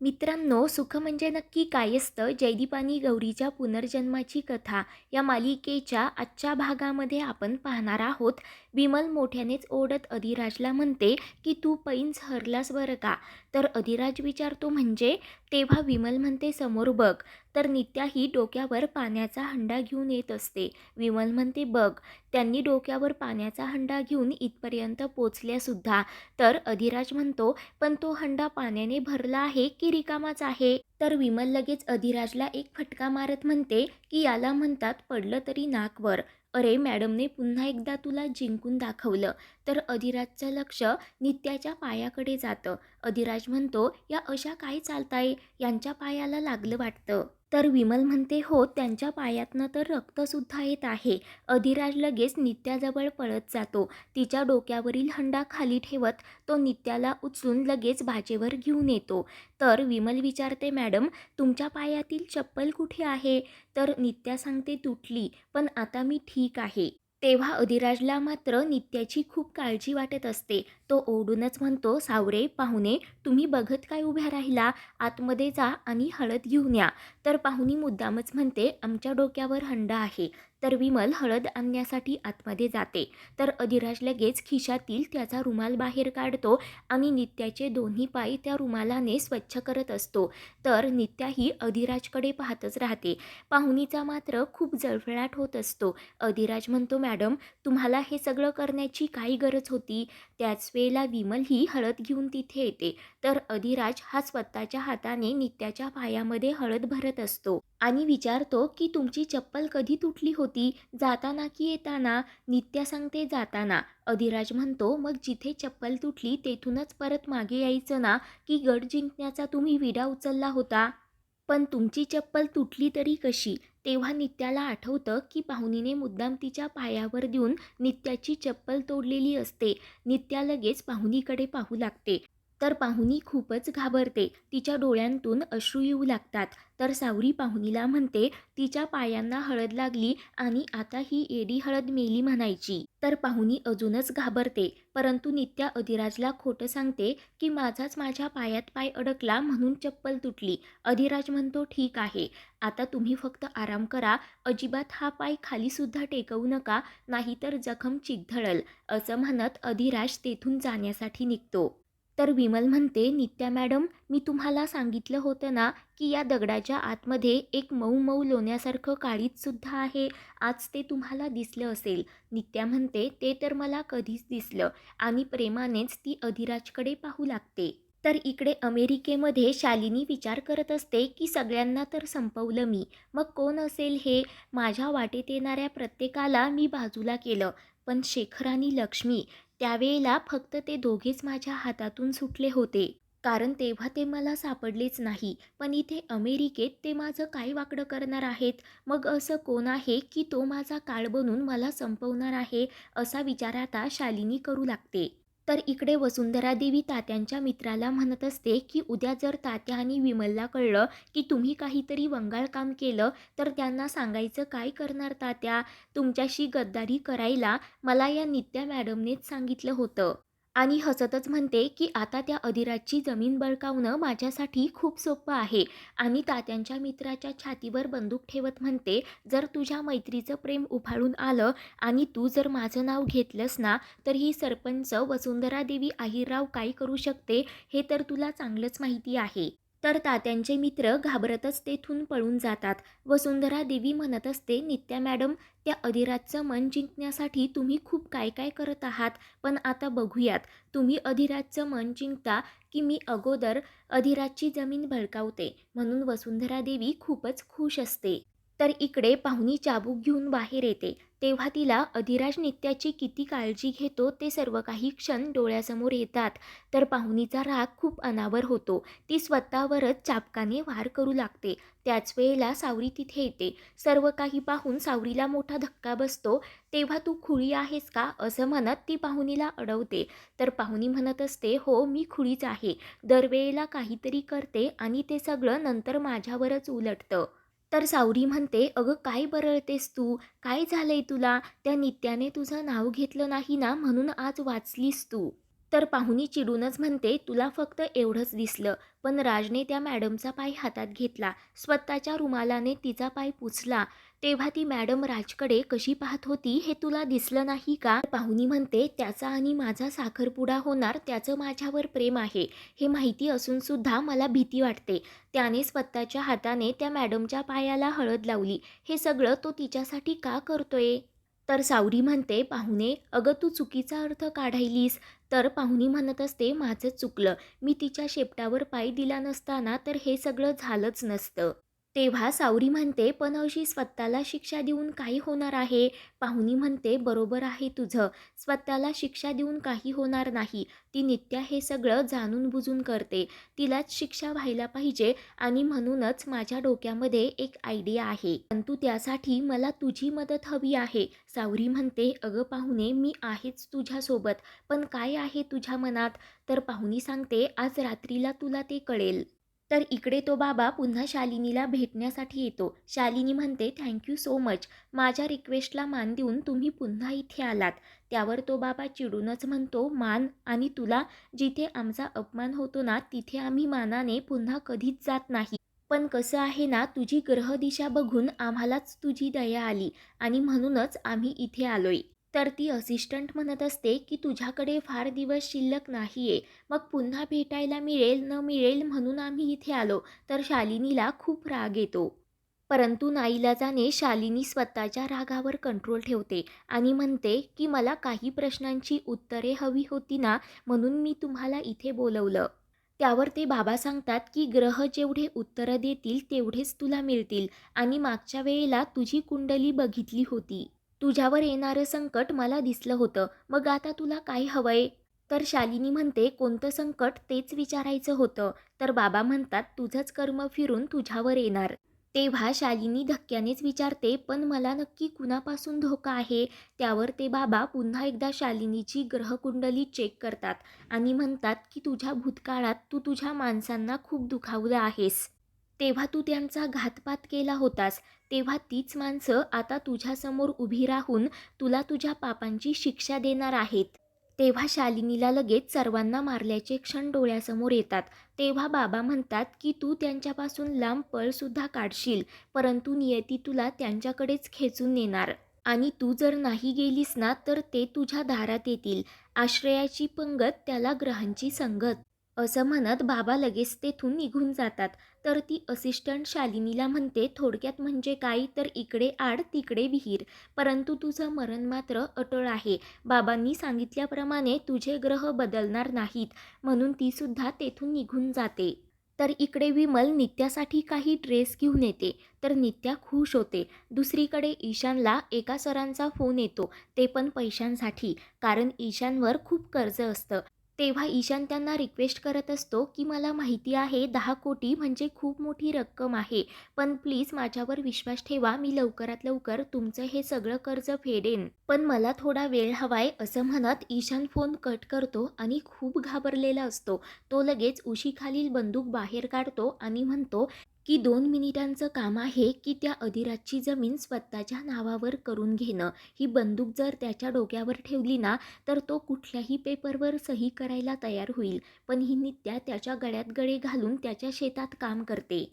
मित्रांनो सुख म्हणजे नक्की काय असतं? जयदीप आणि गौरीच्या पुनर्जन्माची कथा या मालिकेच्या आजच्या भागामध्ये आपण पाहणार आहोत. विमल मोठ्यानेच ओढत अधिराजला म्हणते की तू पैंज हरलास बरं का? तर अधिराज विचारतो म्हणजे तेव्हा विमल म्हणते समोर बघ. तर नित्याही डोक्यावर पाण्याचा हंडा घेऊन येत असते. विमल म्हणते बघ त्यांनी डोक्यावर पाण्याचा हंडा घेऊन इथपर्यंत पोचल्यासुद्धा. तर अधिराज म्हणतो पण तो हंडा पाण्याने भरला आहे की रिकामाच आहे? तर विमल लगेच अधिराजला एक फटका मारत म्हणते की याला म्हणतात पडलं तरी नाकवर. अरे मॅडमने पुन्हा एकदा तुला जिंकून दाखवलं. तर अधिराजचं लक्ष नित्याच्या पायाकडे जातं. अधिराज म्हणतो या अशा काय चालताय? यांच्या पायाला लागलं वाटतं. तर विमल म्हणते हो त्यांच्या पायातनं तर रक्तसुद्धा येत आहे. अधिराज लगेच नित्याजवळ पळत जातो. तिच्या डोक्यावरील हंडा खाली ठेवत तो नित्याला उचलून लगेच बाजेवर घेऊन येतो. तर विमल विचारते मॅडम तुमच्या पायातील चप्पल कुठे आहे? तर नित्या सांगते तुटली पण आता मी ठीक आहे. तेव्हा अधिराजला मात्र नित्याची खूप काळजी वाटत असते. तो ओढूनच म्हणतो सावरे पाहुणे तुम्ही बघत काय उभ्या राहिला? आतमध्ये जा आणि हळद घेऊन या. तर पाहुणी मुद्दामच म्हणते आमच्या डोक्यावर हंडा आहे. तर विमल हळद आणण्यासाठी आतमध्ये जाते. तर अधिराज लगेच खिशातील त्याचा रुमाल बाहेर काढतो आणि नित्याचे दोन्ही पाय त्या रुमालाने स्वच्छ करत असतो. तर नित्याही अधिराजकडे पाहतच राहते. पाहुणीचा मात्र खूप जळफळाट होत असतो. अधिराज म्हणतो मॅडम तुम्हाला हे सगळं करण्याची काही गरज होती. त्याच वेळेला विमल ही हळद घेऊन तिथे येते. तर अधिराज हा स्वतःच्या हाताने नित्याच्या पायामध्ये हळद भरत असतो आणि विचारतो की तुमची चप्पल कधी तुटली होती? जाताना की येताना? नित्या सांगते जाताना. अधिराज म्हणतो मग जिथे चप्पल तुटली तेथूनच परत मागे यायचं ना? की गड जिंकण्याचा तुम्ही विडा उचलला होता? पण तुमची चप्पल तुटली तरी कशी? तेव्हा नित्याला आठवतं की पाहुणीने मुद्दाम तिच्या पायावर देऊन नित्याची चप्पल तोडलेली असते. नित्या लगेच पाहुणीकडे पाहू लागते. तर पाहुणी खूपच घाबरते. तिच्या डोळ्यांतून अश्रू येऊ लागतात. तर सावरी पाहुणीला म्हणते तिच्या पायांना हळद लागली आणि आता ही एडी हळद मेली म्हणायची. तर पाहुणी अजूनच घाबरते. परंतु नित्या अधिराजला खोटं सांगते की माझाच माझ्या पायात पाय अडकला म्हणून चप्पल तुटली. अधिराज म्हणतो ठीक आहे. आता तुम्ही फक्त आराम करा. अजिबात हा पाय खालीसुद्धा टेकवू नका. नाहीतर जखम चिघळल. असं म्हणत अधिराज तेथून जाण्यासाठी निघतो. तर विमल म्हणते नित्या मॅडम मी तुम्हाला सांगितलं होतं ना की या दगडाच्या आतमध्ये एक मऊ मऊ लोण्यासारखं काळीजसुद्धा आहे. आज ते तुम्हाला दिसलं असेल. नित्या म्हणते ते तर मला कधीच दिसलं. आणि प्रेमानेच ती अधिराजकडे पाहू लागते. तर इकडे अमेरिकेमध्ये शालिनी विचार करत असते की सगळ्यांना तर संपवलं मी. मग कोण असेल हे? माझ्या वाटेत येणाऱ्या प्रत्येकाला मी बाजूला केलं. पण शेखर आणि लक्ष्मी त्यावेळेला फक्त ते दोघेच माझ्या हातातून सुटले होते. कारण तेव्हा ते मला सापडलेच नाही. पण इथे अमेरिकेत ते माझं काय वाकडं करणार आहेत? मग असं कोण आहे की तो माझा काळ बनून मला संपवणार आहे? असा विचार आता शालिनी करू लागते. तर इकडे वसुंधरा देवी तात्यांच्या मित्राला म्हणत असते की उद्या जर तात्या आणि विमलला कळलं की तुम्ही काहीतरी वंगाळ काम केलं तर त्यांना सांगायचं काय करणार तात्या? तुमच्याशी गद्दारी करायला मला या नित्या मॅडमनेच सांगितलं होतं. आणि हसतच म्हणते की आता त्या अधिराजची जमीन बळकावणं माझ्यासाठी खूप सोपं आहे. आणि तात्यांच्या मित्राच्या छातीवर बंदूक ठेवत म्हणते जर तुझ्या मैत्रीचं प्रेम उफाळून आलं आणि तू जर माझं नाव घेतलंस ना तर ही सरपंच वसुंधरा देवी आहिरराव काय करू शकते? हे तर तुला चांगलंच माहिती आहे. तर तात्यांचे मित्र घाबरतच तेथून पळून जातात वसुंधरा देवी म्हणत असते नित्या मॅडम त्या अधिराजचं मन जिंकण्यासाठी तुम्ही खूप काय काय करत आहात पण आता बघूयात. तुम्ही अधिराजचं मन जिंकता की मी अगोदर अधिराजची जमीन भडकावते म्हणून वसुंधरा देवी खूपच खुश असते. तर इकडे पाहुणी चाबूक घेऊन बाहेर येते. तेव्हा तिला अधिराज नित्याची किती काळजी घेतो ते सर्व काही क्षण डोळ्यासमोर येतात. तर पाहुणीचा राग खूप अनावर होतो. ती स्वतःवरच चापकाने वार करू लागते. त्याच वेळेला सावरी तिथे येते. सर्व काही पाहून सावरीला मोठा धक्का बसतो. तेव्हा तू खुळी आहेस का? असं म्हणत ती पाहुणीला अडवते. तर पाहुणी म्हणत असते हो मी खुळीच आहे. दरवेळेला काहीतरी करते आणि ते सगळं नंतर माझ्यावरच उलटतं. तर सावरी म्हणते अगं काय बरळतेस तू? काय झालंय तुला? त्या नित्याने तुझं नाव घेतलं नाही ना? म्हणून आज वाचलीस तू. तर पाहुणी चिडूनच म्हणते तुला फक्त एवढंच दिसलं. पण राजने त्या मॅडमचा पाय हातात घेतला. स्वतःच्या रुमालाने तिचा पाय पुचला तेव्हा ती मॅडम राजकडे कशी पाहत होती? हे तुला दिसलं नाही का? पाहुणी म्हणते त्याचा आणि माझा साखरपुडा होणार त्याचं माझ्यावर प्रेम आहे. हे माहिती असून सुद्धा मला भीती वाटते. त्याने स्वतःच्या हाताने त्या मॅडमच्या पायाला हळद लावली. हे सगळं तो तिच्यासाठी का करतोय? तर सावरी म्हणते पाहुणे अगं तू चुकीचा अर्थ काढायलीस. तर पाहुणी म्हणत असते माझं चुकलं. मी तिच्या शेपटावर पाय दिला नसताना तर हे सगळं झालंच नसतं. तेव्हा सावरी म्हणते पण अशी स्वतःला शिक्षा देऊन काही होणार आहे. पाहुणी म्हणते बरोबर आहे तुझं. स्वतःला शिक्षा देऊन काही होणार नाही. ती नित्या हे सगळं जाणून बुजून करते. तिलाच शिक्षा व्हायला पाहिजे आणि म्हणूनच माझ्या डोक्यामध्ये एक आयडिया आहे. परंतु त्यासाठी मला तुझी मदत हवी आहे. सावरी म्हणते अगं पाहुणे मी आहेच तुझ्यासोबत. पण काय आहे तुझ्या मनात? तर पाहुणी सांगते आज रात्रीला तुला ते कळेल. तर इकडे तो बाबा पुन्हा शालिनीला भेटण्यासाठी येतो. शालिनी म्हणते थँक्यू सो मच माझ्या रिक्वेस्टला मान देऊन तुम्ही पुन्हा इथे आलात. त्यावर तो बाबा चिडूनच म्हणतो मान आणि तुला जिथे आमचा अपमान होतो ना तिथे आम्ही मानाने पुन्हा कधीच जात नाही. पण कसं आहे ना तुझी ग्रहदिशा बघून आम्हालाच तुझी दया आली आणि म्हणूनच आम्ही इथे आलोय. तर ती असिस्टंट म्हणत असते की तुझ्याकडे फार दिवस शिल्लक नाही आहे मग पुन्हा भेटायला मिळेल न मिळेल म्हणून आम्ही इथे आलो. तर शालिनीला खूप राग येतो. परंतु नाईलाजाने शालिनी स्वतःच्या रागावर कंट्रोल ठेवते आणि म्हणते की मला काही प्रश्नांची उत्तरे हवी होती ना म्हणून मी तुम्हाला इथे बोलवलं. त्यावर ते बाबा सांगतात की ग्रह जेवढे उत्तरं देतील तेवढेच तुला मिळतील. आणि मागच्या वेळेला तुझी कुंडली बघितली होती. तुझ्यावर येणारं संकट मला दिसलं होतं. मग आता तुला काय हवंय? तर शालिनी म्हणते कोणतं संकट? तेच विचारायचं होतं. तर बाबा म्हणतात तुझंच कर्म फिरून तुझ्यावर येणार. तेव्हा शालिनी धक्क्यानेच विचारते पण मला नक्की कुणापासून धोका आहे? त्यावर ते बाबा पुन्हा एकदा शालिनीची ग्रहकुंडली चेक करतात आणि म्हणतात की तुझ्या भूतकाळात तू तुझ्या माणसांना खूप दुखावलं आहेस. तेव्हा तू त्यांचा घातपात केला होतास तेव्हा तीच माणसं आता तुझ्यासमोर उभी राहून तुला तुझ्या पापांची शिक्षा देणार आहेत. तेव्हा शालिनीला लगेच सर्वांना मारल्याचे क्षण डोळ्यासमोर येतात. तेव्हा बाबा म्हणतात की तू त्यांच्यापासून लांब पळसुद्धा काढशील परंतु नियती तुला त्यांच्याकडेच खेचून नेणार. आणि तू जर नाही गेलीस ना तर ते तुझ्या दारात येतील. आश्रयाची पंगत त्याला ग्रहांची संगत. असं म्हणत बाबा लगेच तेथून निघून जातात. तर ती असिस्टंट शालिनीला म्हणते थोडक्यात म्हणजे काय? तर इकडे आड तिकडे विहीर. परंतु तुझं मरण मात्र अटळ आहे. बाबांनी सांगितल्याप्रमाणे तुझे ग्रह बदलणार नाहीत. म्हणून तीसुद्धा तेथून निघून जाते. तर इकडे विमल नित्यासाठी काही ड्रेस घेऊन येते. तर नित्या खुश होते. दुसरीकडे ईशानला एका सरांचा फोन येतो. ते पण पैशांसाठी. कारण ईशानवर खूप कर्ज असतं. तेव्हा ईशान त्यांना रिक्वेस्ट करत असतो की मला माहिती आहे दहा कोटी म्हणजे खूप मोठी रक्कम आहे पण प्लीज माझ्यावर विश्वास ठेवा मी लवकरात लवकर तुमचं हे सगळं कर्ज फेडेन. पण मला थोडा वेळ हवाय असं म्हणत ईशान फोन कट करतो आणि खूप घाबरलेला असतो. तो लगेच उशीखालील बंदूक बाहेर काढतो आणि म्हणतो की दोन मिनिटांचं काम आहे की त्या अधिराजची जमीन स्वतःच्या नावावर करून घेणं. ही बंदूक जर त्याच्या डोक्यावर ठेवली ना तर तो कुठल्याही पेपरवर सही करायला तयार होईल पण ही नित्या त्याच्या गळ्यात गळे घालून त्याच्या शेतात काम करते.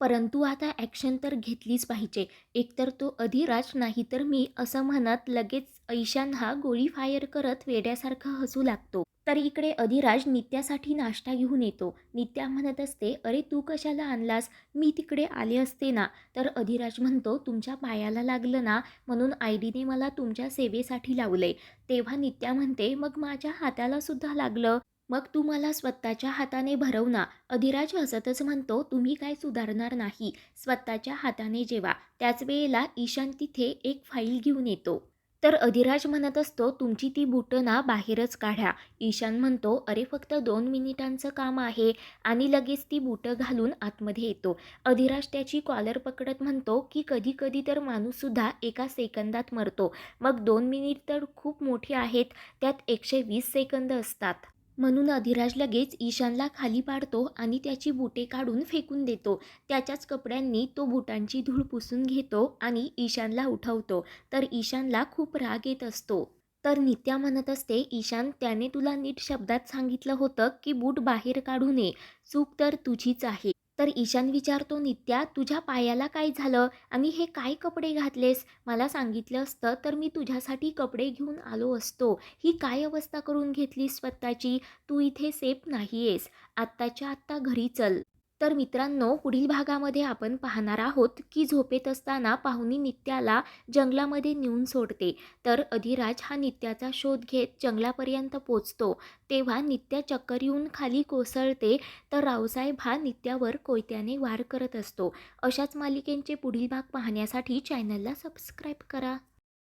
परंतु आता ॲक्शन तर घेतलीच पाहिजे. एकतर तो अधिराज नाही तर मी असं म्हणत लगेच ऐशान हा गोळी फायर करत वेड्यासारखा हसू लागतो. तर इकडे अधिराज नित्यासाठी नाश्ता घेऊन येतो. नित्या म्हणत असते अरे तू कशाला आणलास? मी तिकडे आले असते ना. तर अधिराज म्हणतो तुमच्या पायाला लागलं ना म्हणून आयडीने मला तुमच्या सेवेसाठी लावले. तेव्हा नित्या म्हणते मग माझ्या हाताला सुद्धा लागलं. मग तू मला स्वतःच्या हाताने भरव ना अधिराज हसतच म्हणतो तुम्ही काय सुधारणार नाही. स्वतःच्या हाताने जेवा. त्याच वेळेला ईशान तिथे एक फाईल घेऊन येतो. तर अधिराज म्हणत असतो तुमची ती बुटं ना बाहेरच काढा. ईशान म्हणतो अरे फक्त दोन मिनिटांचं काम आहे. आणि लगेच ती बुटं घालून आतमध्ये येतो. अधिराज त्याची कॉलर पकडत म्हणतो की कधी कधी तर माणूससुद्धा एका सेकंदात मरतो. मग दोन मिनिट तर खूप मोठी आहेत. त्यात एकशे वीस सेकंद असतात. म्हणून अधिराज लगेच ईशानला खाली पाडतो आणि त्याची बुटे काढून फेकून देतो. त्याच्याच कपड्यांनी तो बुटांची धूळ पुसून घेतो आणि ईशानला उठवतो. तर ईशानला खूप राग येत असतो. तर नित्या म्हणत असते ईशान त्याने तुला नीट शब्दात सांगितलं होतं की बूट बाहेर काढू नये. चूक तर तुझीच आहे. तर ईशान विचारतो नित्या तुझ्या पायाला काय झालं? आणि हे काय कपडे घातलेस? मला सांगितलं असतं तर मी तुझ्यासाठी कपडे घेऊन आलो असतो. ही काय अवस्था करून घेतलीस स्वतःची? तू इथे सेफ नाही आहेस आत्ताच्या आत्ता घरी चल. तर मित्रांनो पुढील भागामध्ये आपण पाहणार आहोत की झोपेत असताना पाहुणी नित्याला जंगलामध्ये नेऊन सोडते. तर अधिराज हा नित्याचा शोध घेत जंगलापर्यंत पोचतो. तेव्हा नित्या चक्कर येऊन खाली कोसळते तर रावसाहेब हा नित्यावर कोयत्याने वार करत असतो. अशाच मालिकेंचे पुढील भाग पाहण्यासाठी चॅनलला सबस्क्राईब करा.